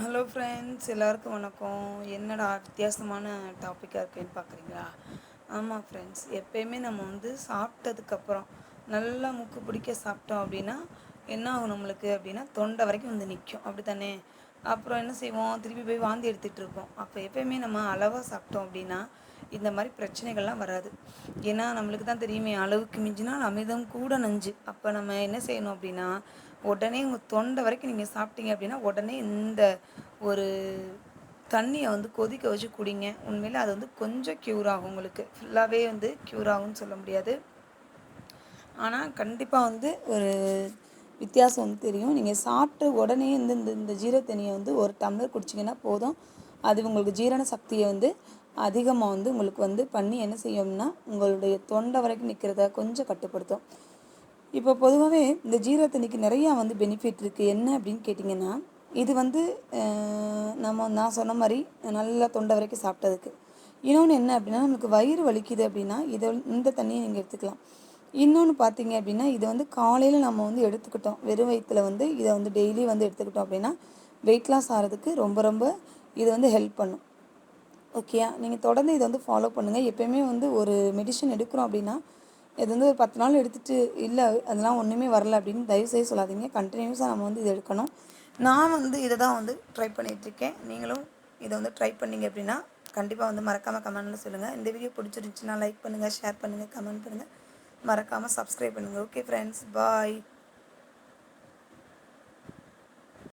Hello friends எல்லாருக்கும் வணக்கம். என்னடா வித்தியாசமான டாப்பிக்காக இருக்குன்னு பார்க்குறீங்களா ஆமாம் ஃப்ரெண்ட்ஸ் எப்பயுமே நம்ம வந்து சாப்பிட்டதுக்கப்புறம் நல்லா முக்கு பிடிக்க சாப்பிட்டோம் அப்படின்னா என்ன ஆகும் நம்மளுக்கு? அப்படின்னா தொண்டை வரைக்கும் வந்து நிற்கும் அப்படி தானே அப்புறம் என்ன செய்வோம்? திருப்பி போய் வாந்தி எடுத்துகிட்டு இருக்கோம் அப்போ எப்பயுமே நம்ம அளவாக சாப்பிட்டோம் அப்படின்னா இந்த மாதிரி பிரச்சனைகள்லாம் வராது. ஏன்னா நம்மளுக்கு தான் தெரியுமே அளவுக்கு மிஞ்சினால் அமிர்தம் கூட நஞ்சு. அப்போ நம்ம என்ன செய்யணும் அப்படின்னா உடனே உங்கள் தொண்டை வரைக்கும் நீங்கள் சாப்பிட்டீங்க அப்படின்னா உடனே இந்த ஒரு தண்ணியை வந்து கொதிக்க வச்சு குடிங்க. உண்மையில் அது வந்து கொஞ்சம் க்யூர் ஆகும் உங்களுக்கு. ஃபுல்லாகவே வந்து க்யூர் ஆகும்னு சொல்ல முடியாது. ஆனால் கண்டிப்பாக வந்து ஒரு வித்தியாசம் வந்து தெரியும். நீங்கள் சாப்பிட்டு உடனே இந்த இந்த இந்த தண்ணியை வந்து ஒரு டம்ளர் குடிச்சிங்கன்னா போதும். அது உங்களுக்கு ஜீரண சக்தியை வந்து அதிகமாக வந்து உங்களுக்கு வந்து பண்ணி என்ன செய்யும்னா உங்களுடைய தொண்டை வரைக்கும் நிற்கிறத கொஞ்சம் கட்டுப்படுத்தும். இப்போ பொதுவாகவே இந்த ஜீரக தண்ணிக்கு நிறையா வந்து பெனிஃபிட் இருக்குது என்ன அப்படின்னு கேட்டிங்கன்னா இது வந்து நம்ம நான் சொன்ன மாதிரி நல்லா தொண்டை வரைக்கும் சாப்பிட்டதுக்கு. இன்னொன்று என்ன அப்படின்னா நமக்கு வயிறு வலிக்குது அப்படின்னா இதை இந்த தண்ணியை நீங்கள் எடுத்துக்கலாம். இன்னொன்று பார்த்தீங்க அப்படின்னா இதை வந்து காலையில் நம்ம வந்து எடுத்துக்கிட்டோம். வெறும் வயிற்றில் வந்து இதை வந்து டெய்லி வந்து எடுத்துக்கிட்டோம் அப்படின்னா வெயிட் லாஸ் ஆகிறதுக்கு ரொம்ப ரொம்ப இது வந்து ஹெல்ப் பண்ணும். ஓகேயா நீங்கள் தொடர்ந்து இதை வந்து ஃபாலோ பண்ணுங்கள் எப்போயுமே வந்து ஒரு மெடிசன் எடுக்கிறோம் அப்படின்னா இது வந்து ஒரு பத்து நாள் எடுத்துகிட்டு இல்லை அதெல்லாம் ஒன்றுமே வரல அப்படின்னு தயவுசெய்து சொல்லாதீங்க. கண்டினியூஸாக நம்ம வந்து இது எடுக்கணும். நான் வந்து இதை தான் வந்து ட்ரை பண்ணிகிட்ருக்கேன் நீங்களும் இதை வந்து ட்ரை பண்ணிங்க அப்படின்னா கண்டிப்பாக வந்து மறக்காமல் கமெண்ட்டில் சொல்லுங்கள் இந்த வீடியோ பிடிச்சிருந்துச்சுன்னா லைக் பண்ணுங்கள் ஷேர் பண்ணுங்கள் கமெண்ட் பண்ணுங்கள் மறக்காமல் சப்ஸ்கிரைப் பண்ணுங்கள் ஓகே ஃப்ரெண்ட்ஸ் பாய்